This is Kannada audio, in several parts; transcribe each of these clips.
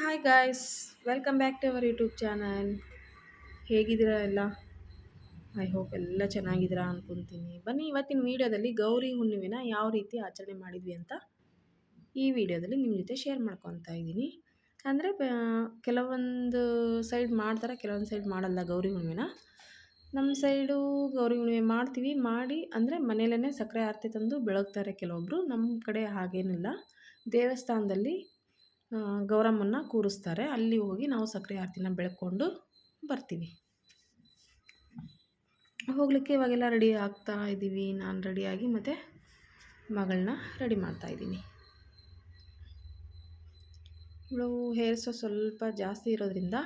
Hi guys welcome back to our YouTube channel ಹೇಗಿದ್ದೀರಾ ಎಲ್ಲ? ಐ ಹೋಪ್ ಎಲ್ಲ ಚೆನ್ನಾಗಿದ್ದೀರಾ ಅಂದ್ಕೊತೀನಿ ಬನ್ನಿ ಇವತ್ತಿನ ವೀಡಿಯೋದಲ್ಲಿ ಗೌರಿ ಹುಣ್ಣಿಮೆನ ಯಾವ ರೀತಿ ಆಚರಣೆ ಮಾಡಿದ್ವಿ ಅಂತ ಈ ವಿಡಿಯೋದಲ್ಲಿ ನಿಮ್ಮ ಜೊತೆ ಶೇರ್ ಮಾಡ್ಕೊತಾ ಇದ್ದೀನಿ. ಅಂದರೆ ಕೆಲವೊಂದು ಸೈಡ್ ಮಾಡ್ತಾರೆ, ಕೆಲವೊಂದು ಸೈಡ್ ಮಾಡಲ್ಲ ಗೌರಿ ಹುಣ್ಣಿಮೆನ. ನಮ್ಮ ಸೈಡು ಗೌರಿ ಹುಣ್ಣಿಮೆ ಮಾಡ್ತೀವಿ, ಮಾಡಿ, ಅಂದರೆ ಮನೆಯಲ್ಲೇ ಸಕ್ಕರೆ ಆರತಿ ತಂದು ಬೆಳಗ್ತಾರೆ ಕೆಲವೊಬ್ಬರು ನಮ್ಮ ಕಡೆ ಹಾಗೇನಿಲ್ಲ. ದೇವಸ್ಥಾನದಲ್ಲಿ ಗೌರಮ್ಮನ್ನ ಕೂರಿಸ್ತಾರೆ. ಅಲ್ಲಿ ಹೋಗಿ ನಾವು ಸಕ್ಕರೆ ಆರತಿನ ಬೆಳ್ಕೊಂಡು ಬರ್ತೀವಿ. ಹೋಗಲಿಕ್ಕೆ ಇವಾಗೆಲ್ಲ ರೆಡಿ ಆಗ್ತಾ ಇದ್ದೀವಿ. ನಾನು ರೆಡಿಯಾಗಿ ಮತ್ತು ಮಗಳನ್ನ ರೆಡಿ ಮಾಡ್ತಾ ಇದ್ದೀನಿ. ಇವಳು ಹೇರ್ಸು ಸ್ವಲ್ಪ ಜಾಸ್ತಿ ಇರೋದ್ರಿಂದ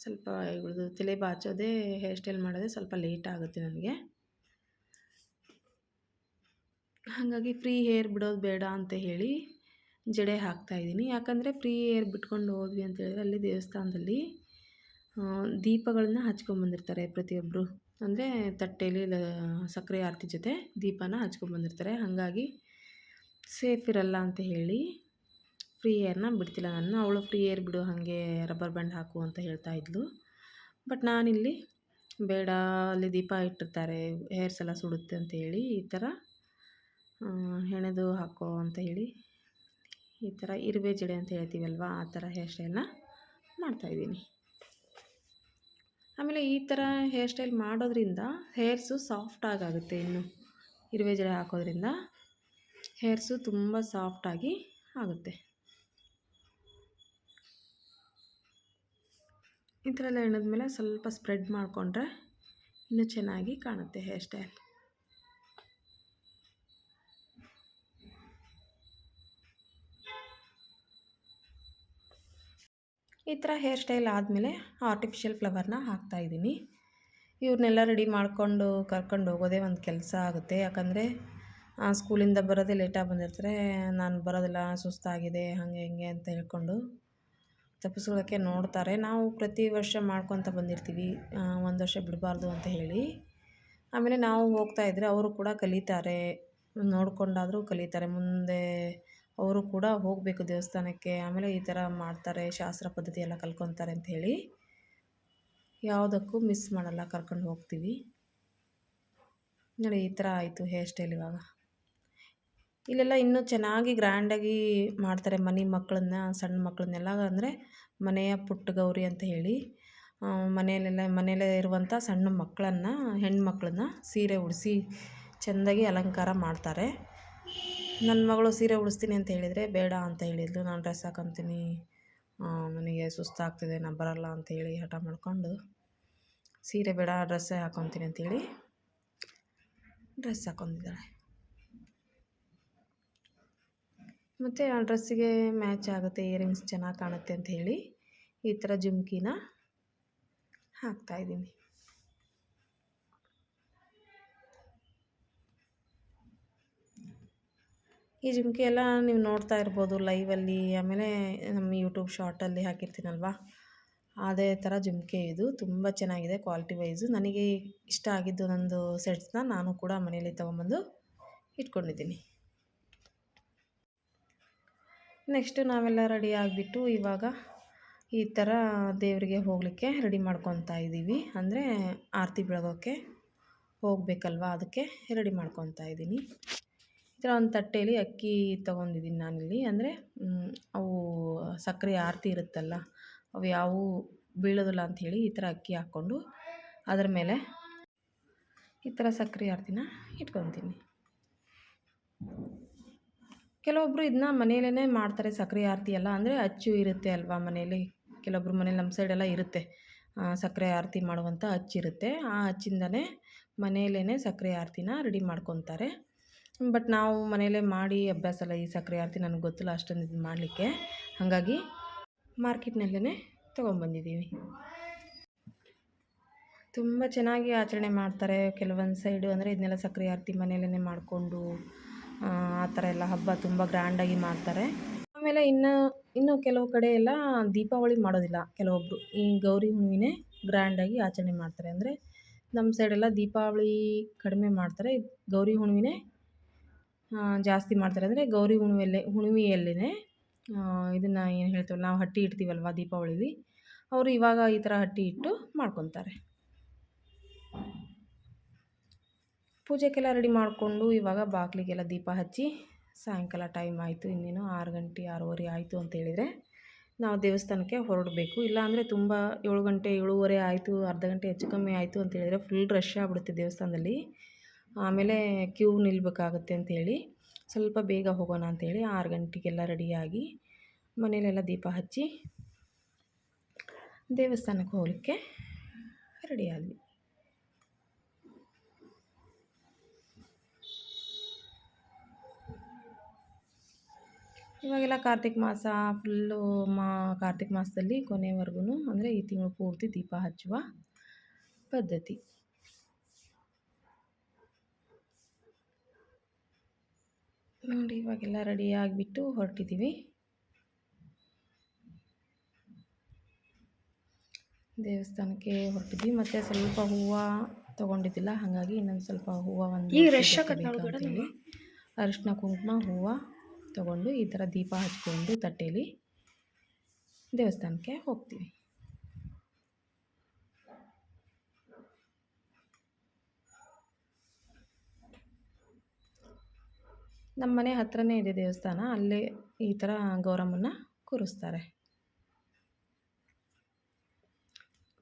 ಸ್ವಲ್ಪ ಇವಳದು ತಲೆ ಬಾಚೋದೇ ಹೇರ್ ಸ್ಟೈಲ್ ಮಾಡೋದೇ ಸ್ವಲ್ಪ ಲೇಟ್ ಆಗುತ್ತೆ ನನಗೆ. ಹಾಗಾಗಿ ಫ್ರೀ ಹೇರ್ ಬಿಡೋದು ಬೇಡ ಅಂತ ಹೇಳಿ ಜಡೆ ಹಾಕ್ತಾಯಿದ್ದೀನಿ ಯಾಕಂದರೆ ಫ್ರೀ ಏರ್ ಬಿಟ್ಕೊಂಡು ಹೋದ್ವಿ ಅಂತ ಹೇಳಿದ್ರೆ ಅಲ್ಲಿ ದೇವಸ್ಥಾನದಲ್ಲಿ ದೀಪಗಳನ್ನ ಹಚ್ಕೊಂಬಂದಿರ್ತಾರೆ ಪ್ರತಿಯೊಬ್ಬರು ಅಂದರೆ ತಟ್ಟೆಯಲ್ಲಿ ಸಕ್ಕರೆ ಆರತಿ ಜೊತೆ ದೀಪನ ಹಚ್ಕೊಂಬಂದಿರ್ತಾರೆ ಹಾಗಾಗಿ ಸೇಫ್ ಇರಲ್ಲ ಅಂತ ಹೇಳಿ ಫ್ರೀ ಏರ್ನ ಬಿಡ್ತಿಲ್ಲ ನಾನು. ಅವಳು ಫ್ರೀ ಏರ್ ಬಿಡು, ಹಾಗೆ ರಬ್ಬರ್ ಬ್ಯಾಂಡ್ ಹಾಕು ಅಂತ ಹೇಳ್ತಾ ಇದ್ಲು. ಬಟ್ ನಾನಿಲ್ಲಿ ಬೇಡ, ಅಲ್ಲಿ ದೀಪ ಇಟ್ಟಿರ್ತಾರೆ ಹೇರ್ಸ್ ಎಲ್ಲ ಸುಡುತ್ತೆ ಅಂತ ಹೇಳಿ ಈ ಥರ ಹೆಣೆದು ಹಾಕೋ ಅಂತ ಹೇಳಿ ಈ ಥರ ಇರುವೆ ಜಡೆ ಅಂತ ಹೇಳ್ತೀವಲ್ವ? ಆ ಥರ ಹೇರ್ ಸ್ಟೈಲ್ನ ಮಾಡ್ತಾಯಿದ್ದೀನಿ ಆಮೇಲೆ ಈ ಥರ ಹೇರ್ ಸ್ಟೈಲ್ ಮಾಡೋದ್ರಿಂದ ಹೇರ್ಸು ಸಾಫ್ಟಾಗುತ್ತೆ ಇನ್ನು. ಇರುವೆ ಜಡೆ ಹಾಕೋದ್ರಿಂದ ಹೇರ್ಸು ತುಂಬ ಸಾಫ್ಟಾಗಿ ಆಗುತ್ತೆ. ಈ ಥರ ಎಲ್ಲ ಎಣದ್ಮೇಲೆ ಸ್ವಲ್ಪ ಸ್ಪ್ರೆಡ್ ಮಾಡಿಕೊಂಡ್ರೆ ಇನ್ನೂ ಚೆನ್ನಾಗಿ ಕಾಣುತ್ತೆ ಹೇರ್ ಸ್ಟೈಲ್ ಈ ಥರ ಹೇರ್ ಸ್ಟೈಲ್ ಆದಮೇಲೆ ಆರ್ಟಿಫಿಷಿಯಲ್ ಫ್ಲವರ್ನ ಹಾಕ್ತಾಯಿದ್ದೀನಿ ಇವ್ರನ್ನೆಲ್ಲ ರೆಡಿ ಮಾಡಿಕೊಂಡು ಕರ್ಕೊಂಡು ಹೋಗೋದೇ ಒಂದು ಕೆಲಸ ಆಗುತ್ತೆ. ಯಾಕಂದರೆ ಸ್ಕೂಲಿಂದ ಬರೋದೇ ಲೇಟಾಗಿ ಬಂದಿರ್ತಾರೆ. ನಾನು ಬರೋದಿಲ್ಲ, ಸುಸ್ತಾಗಿದೆ, ಹಾಗೆ ಹಿಂಗೆ ಅಂತ ಹೇಳ್ಕೊಂಡು ತಪ್ಪಿಸ್ಕೊಳ್ಳೋಕ್ಕೆ ನೋಡ್ತಾರೆ. ನಾವು ಪ್ರತಿ ವರ್ಷ ಮಾಡ್ಕೊತ ಬಂದಿರ್ತೀವಿ. ಒಂದು ವರ್ಷ ಬಿಡಬಾರ್ದು ಅಂತ ಹೇಳಿ. ಆಮೇಲೆ ನಾವು ಹೋಗ್ತಾ ಇದ್ದರೆ ಅವರು ಕೂಡ ಕಲಿತಾರೆ. ನೋಡಿಕೊಂಡಾದರೂ ಕಲಿತಾರೆ. ಮುಂದೆ ಅವರು ಕೂಡ ಹೋಗಬೇಕು ದೇವಸ್ಥಾನಕ್ಕೆ. ಆಮೇಲೆ ಈ ಥರ ಮಾಡ್ತಾರೆ, ಶಾಸ್ತ್ರ ಪದ್ಧತಿ ಎಲ್ಲ ಕಲ್ಕೊತಾರೆ ಹೇಳಿ. ಯಾವುದಕ್ಕೂ ಮಿಸ್ ಮಾಡಲ್ಲ, ಕರ್ಕೊಂಡು ಹೋಗ್ತೀವಿ. ನೋಡಿ, ಈ ಥರ ಆಯಿತು ಹೇರ್ ಸ್ಟೈಲ್ ಇವಾಗ. ಇಲ್ಲೆಲ್ಲ ಇನ್ನೂ ಚೆನ್ನಾಗಿ ಗ್ರ್ಯಾಂಡಾಗಿ ಮಾಡ್ತಾರೆ ಮನೆ ಮಕ್ಕಳನ್ನ, ಸಣ್ಣ ಮಕ್ಕಳನ್ನೆಲ್ಲ. ಅಂದರೆ ಮನೆಯ ಪುಟ್ಟ ಗೌರಿ ಅಂತ ಹೇಳಿ ಮನೆಯಲ್ಲೆಲ್ಲ, ಮನೆಯಲ್ಲೇ ಇರುವಂಥ ಸಣ್ಣ ಮಕ್ಕಳನ್ನು ಹೆಣ್ಮಕ್ಳನ್ನ ಸೀರೆ ಉಡಿಸಿ, ಚೆಂದಾಗಿ ಅಲಂಕಾರ ಮಾಡ್ತಾರೆ. ನನ್ನ ಮಗಳು ಸೀರೆ ಉಡಿಸ್ತೀನಿ ಅಂತ ಹೇಳಿದರೆ, ಬೇಡ ಅಂತ ಹೇಳಿದ್ಲು. ನಾನು ಡ್ರೆಸ್ ಹಾಕೊತೀನಿ. ನನಗೆ ಸುಸ್ತಾಗ್ತಿದೆ, ನಾನು ಬರಲ್ಲ ಅಂತೇಳಿ ಹಠ ಮಾಡಿಕೊಂಡು, ಸೀರೆ ಬೇಡ ಡ್ರೆಸ್ಸೇ ಹಾಕೊತೀನಿ ಅಂತೇಳಿ ಡ್ರೆಸ್ ಹಾಕೊಂಡಿದ್ದಾಳೆ. ಮತ್ತು ಆ ಡ್ರೆಸ್ಸಿಗೆ ಮ್ಯಾಚ್ ಆಗುತ್ತೆ ಇಯರಿಂಗ್ಸ್ ಚೆನ್ನಾಗಿ ಕಾಣುತ್ತೆ ಅಂತ ಹೇಳಿ ಈ ಥರ ಜುಮ್ಕಿನ ಹಾಕ್ತಾಯಿದ್ದೀನಿ ಈ ಜುಮ್ಕಿ ಎಲ್ಲ ನೀವು ನೋಡ್ತಾ ಇರ್ಬೋದು ಲೈವಲ್ಲಿ, ಆಮೇಲೆ ನಮ್ಮ ಯೂಟ್ಯೂಬ್ ಶಾರ್ಟಲ್ಲಿ ಹಾಕಿರ್ತೀನಲ್ವ? ಅದೇ ಥರ ಜುಮ್ಕೆ ಇದು ತುಂಬ ಚೆನ್ನಾಗಿದೆ ಕ್ವಾಲಿಟಿ ವೈಸು. ನನಗೆ ಇಷ್ಟ ಆಗಿದ್ದು ನಂದು ಸೆಟ್ಸ್ನ ನಾನು ಕೂಡ ಮನೆಯಲ್ಲಿ ತೊಗೊಂಬಂದು ಇಟ್ಕೊಂಡಿದ್ದೀನಿ. ನೆಕ್ಸ್ಟು ನಾವೆಲ್ಲ ರೆಡಿ ಆಗಿಬಿಟ್ಟು ಇವಾಗ ಈ ಥರ ದೇವರಿಗೆ ಹೋಗಲಿಕ್ಕೆ ರೆಡಿ ಮಾಡ್ಕೊತಾ ಇದ್ದೀವಿ. ಅಂದರೆ ಆರತಿ ಬೆಳಗೋಕ್ಕೆ ಹೋಗಬೇಕಲ್ವ ಅದಕ್ಕೆ ರೆಡಿ ಮಾಡ್ಕೊತಾ ಇದ್ದೀನಿ. ಈ ಥರ ಒಂದು ತಟ್ಟೆಯಲ್ಲಿ ಅಕ್ಕಿ ತೊಗೊಂಡಿದ್ದೀನಿ ನಾನಿಲ್ಲಿ. ಅಂದರೆ ಅವು ಸಕ್ಕರೆ ಆರತಿ ಇರುತ್ತಲ್ಲ, ಅವು ಯಾವುವು ಬೀಳೋದಿಲ್ಲ ಅಂಥೇಳಿ ಈ ಥರ ಅಕ್ಕಿ ಹಾಕ್ಕೊಂಡು ಅದರ ಮೇಲೆ ಈ ಥರ ಸಕ್ಕರೆ ಆರತಿನ ಇಟ್ಕೊತೀನಿ ಕೆಲವೊಬ್ಬರು ಇದನ್ನ ಮನೆಯಲ್ಲೇ ಮಾಡ್ತಾರೆ ಸಕ್ಕರೆ ಆರತಿ ಎಲ್ಲ. ಅಂದರೆ ಅಚ್ಚು ಇರುತ್ತೆ ಅಲ್ವಾ ಮನೆಯಲ್ಲಿ? ಕೆಲವೊಬ್ರು ಮನೇಲಿ ನಮ್ಮ ಸೈಡೆಲ್ಲ ಇರುತ್ತೆ. ಸಕ್ಕರೆ ಆರತಿ ಮಾಡುವಂಥ ಅಚ್ಚಿರುತ್ತೆ ಆ ಅಚ್ಚಿಂದನೇ ಮನೆಯಲ್ಲೇ ಸಕ್ಕರೆ ಆರತಿನ ರೆಡಿ ಮಾಡ್ಕೊತಾರೆ ಬಟ್ ನಾವು ಮನೆಯಲ್ಲೇ ಮಾಡಿ ಅಭ್ಯಾಸ ಅಲ್ಲ ಈ ಸಕ್ಕರೆ ಆರತಿ ನನಗೆ ಗೊತ್ತಿಲ್ಲ ಅಷ್ಟೊಂದು ಇದು ಮಾಡಲಿಕ್ಕೆ. ಹಾಗಾಗಿ ಮಾರ್ಕೆಟ್ನಲ್ಲೇ ತೊಗೊಂಬಂದಿದ್ದೀವಿ ತುಂಬ ಚೆನ್ನಾಗಿ ಆಚರಣೆ ಮಾಡ್ತಾರೆ ಕೆಲವೊಂದು ಸೈಡು. ಅಂದರೆ ಇದನ್ನೆಲ್ಲ ಸಕ್ಕರೆ ಆರತಿ ಮನೆಯಲ್ಲೇ ಮಾಡಿಕೊಂಡು, ಆ ಥರ ಎಲ್ಲ ಹಬ್ಬ ತುಂಬ ಗ್ರ್ಯಾಂಡಾಗಿ ಮಾಡ್ತಾರೆ. ಆಮೇಲೆ ಇನ್ನು ಇನ್ನು ಕೆಲವು ಕಡೆ ಎಲ್ಲ ದೀಪಾವಳಿ ಮಾಡೋದಿಲ್ಲ. ಕೆಲವೊಬ್ಬರು ಈ ಗೌರಿ ಹುಣ್ಣಿಮೆನೇ ಗ್ರ್ಯಾಂಡಾಗಿ ಆಚರಣೆ ಮಾಡ್ತಾರೆ. ಅಂದರೆ ನಮ್ಮ ಸೈಡೆಲ್ಲ ದೀಪಾವಳಿ ಕಡಿಮೆ ಮಾಡ್ತಾರೆ. ಗೌರಿ ಹುಣ್ಣಿಮೆನೇ ಜಾಸ್ತಿ ಮಾಡ್ತಾರೆ. ಅಂದರೆ ಗೌರಿ ಹುಣ್ಣಿಮೆಯಲ್ಲೇ ಹುಣ್ಣಿಮೆಯಲ್ಲೇ ಇದನ್ನು ಏನು ಹೇಳ್ತೇವೆ ನಾವು ಹಟ್ಟಿ ಇಡ್ತೀವಲ್ವ ದೀಪಾವಳಿಲಿ, ಅವರು ಇವಾಗ ಈ ಥರ ಹಟ್ಟಿ ಇಟ್ಟು ಮಾಡ್ಕೊತಾರೆ. ಪೂಜೆಗೆಲ್ಲ ರೆಡಿ ಮಾಡಿಕೊಂಡು ಇವಾಗ ಬಾಗಿಲಿಗೆಲ್ಲ ದೀಪ ಹಚ್ಚಿ ಸಾಯಂಕಾಲ ಟೈಮ್ ಆಯಿತು, ಇನ್ನೇನು ಆರು ಗಂಟೆ, ಆರೂವರೆ ಆಯಿತು ಅಂತ ಹೇಳಿದರೆ ನಾವು ದೇವಸ್ಥಾನಕ್ಕೆ ಹೊರಡಬೇಕು. ಇಲ್ಲಾಂದರೆ ತುಂಬ ಏಳು ಗಂಟೆ, ಏಳುವರೆ ಆಯಿತು, ಅರ್ಧ ಗಂಟೆ ಹೆಚ್ಚು ಕಮ್ಮಿ ಆಯಿತು ಅಂತ ಹೇಳಿದರೆ ಫುಲ್ ರಶ್ ಆಗ್ಬಿಡುತ್ತೆ ದೇವಸ್ಥಾನದಲ್ಲಿ. ಆಮೇಲೆ ಕ್ಯೂ ನಿಲ್ಲಬೇಕಾಗುತ್ತೆ ಅಂಥೇಳಿ ಸ್ವಲ್ಪ ಬೇಗ ಹೋಗೋಣ ಅಂಥೇಳಿ ಆರು ಗಂಟೆಗೆಲ್ಲ ರೆಡಿಯಾಗಿ ಮನೇಲೆಲ್ಲ ದೀಪ ಹಚ್ಚಿ ದೇವಸ್ಥಾನಕ್ಕೆ ಹೋಗಲಿಕ್ಕೆ ರೆಡಿಯಾದ್ವಿ. ಇವಾಗೆಲ್ಲ ಕಾರ್ತಿಕ್ ಮಾಸ ಫುಲ್ಲು ಮಾ ಕಾರ್ತಿಕ್ ಮಾಸದಲ್ಲಿ ಕೊನೆವರೆಗೂ ಅಂದರೆ ಈ ತಿಂಗಳು ಪೂರ್ತಿ ದೀಪ ಹಚ್ಚುವ ಪದ್ಧತಿ. ನೋಡಿ ಇವಾಗೆಲ್ಲ ರೆಡಿ ಆಗಿಬಿಟ್ಟು ಹೊರಟಿದ್ದೀವಿ ದೇವಸ್ಥಾನಕ್ಕೆ ಹೊರಟಿದ್ವಿ. ಮತ್ತು ಸ್ವಲ್ಪ ಹೂವು ತೊಗೊಂಡಿದ್ದಿಲ್ಲ. ಹಾಗಾಗಿ ಇನ್ನೊಂದು ಸ್ವಲ್ಪ ಹೂವು ಒಂದು ಈಗ ರಶ್ ಅರಿಶಿನ ಕುಂಕುಮ ಹೂವು ತೊಗೊಂಡು ಈ ಥರ ದೀಪ ಹಚ್ಕೊಂಡು ತಟ್ಟೆಯಲ್ಲಿ ದೇವಸ್ಥಾನಕ್ಕೆ ಹೋಗ್ತೀವಿ. ನಮ್ಮ ಮನೆ ಹತ್ರನೇ ಇದೆ ದೇವಸ್ಥಾನ. ಅಲ್ಲೇ ಈ ಥರ ಗೌರಮ್ಮನ ಕೂರಿಸ್ತಾರೆ.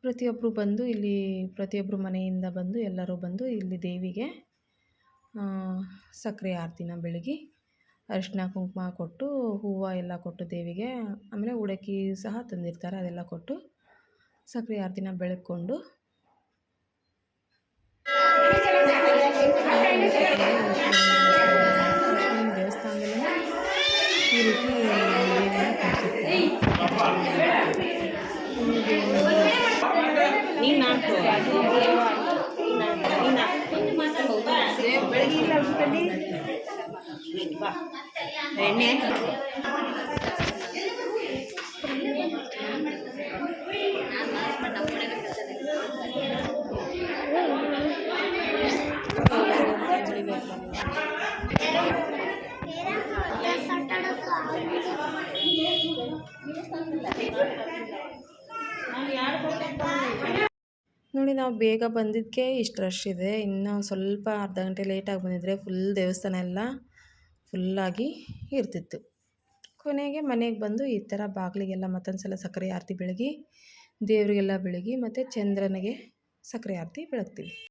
ಪ್ರತಿಯೊಬ್ಬರು ಬಂದು ಇಲ್ಲಿ ಪ್ರತಿಯೊಬ್ಬರು ಮನೆಯಿಂದ ಬಂದು ಎಲ್ಲರೂ ಬಂದು ಇಲ್ಲಿ ದೇವಿಗೆ ಸಕ್ಕರೆ ಆರತಿನ ಬೆಳಗಿ ಅರಿಶಿನ ಕುಂಕುಮ ಕೊಟ್ಟು, ಹೂವು ಎಲ್ಲ ಕೊಟ್ಟು ದೇವಿಗೆ, ಆಮೇಲೆ ಉಡಕ್ಕಿ ಸಹ ತಂದಿರ್ತಾರೆ. ಅದೆಲ್ಲ ಕೊಟ್ಟು ಸಕ್ಕರೆ ಆರತಿನ ಬೆಳಗ್ಕೊಂಡು. పెట్టండి ఎన్నే ನೋಡಿ ನಾವು ಬೇಗ ಬಂದಿದ್ದಕ್ಕೆ ಇಷ್ಟು ರಶ್ ಇದೆ. ಇನ್ನೂ ಸ್ವಲ್ಪ ಅರ್ಧ ಗಂಟೆ ಲೇಟಾಗಿ ಬಂದಿದ್ದರೆ ಫುಲ್ ದೇವಸ್ಥಾನ ಎಲ್ಲ ಫುಲ್ಲಾಗಿ ಇರ್ತಿತ್ತು. ಕೊನೆಗೆ ಮನೆಗೆ ಬಂದು ಈ ಥರ ಬಾಗಿಲಿಗೆಲ್ಲ ಮತ್ತೊಂದು ಸಲ ಸಕ್ಕರೆ ಆರತಿ ಬೆಳಗಿ, ದೇವರಿಗೆಲ್ಲ ಬೆಳಗಿ ಮತ್ತು ಚಂದ್ರನಿಗೆ ಸಕ್ಕರೆ ಆರತಿ ಬೆಳಗ್ತೀವಿ.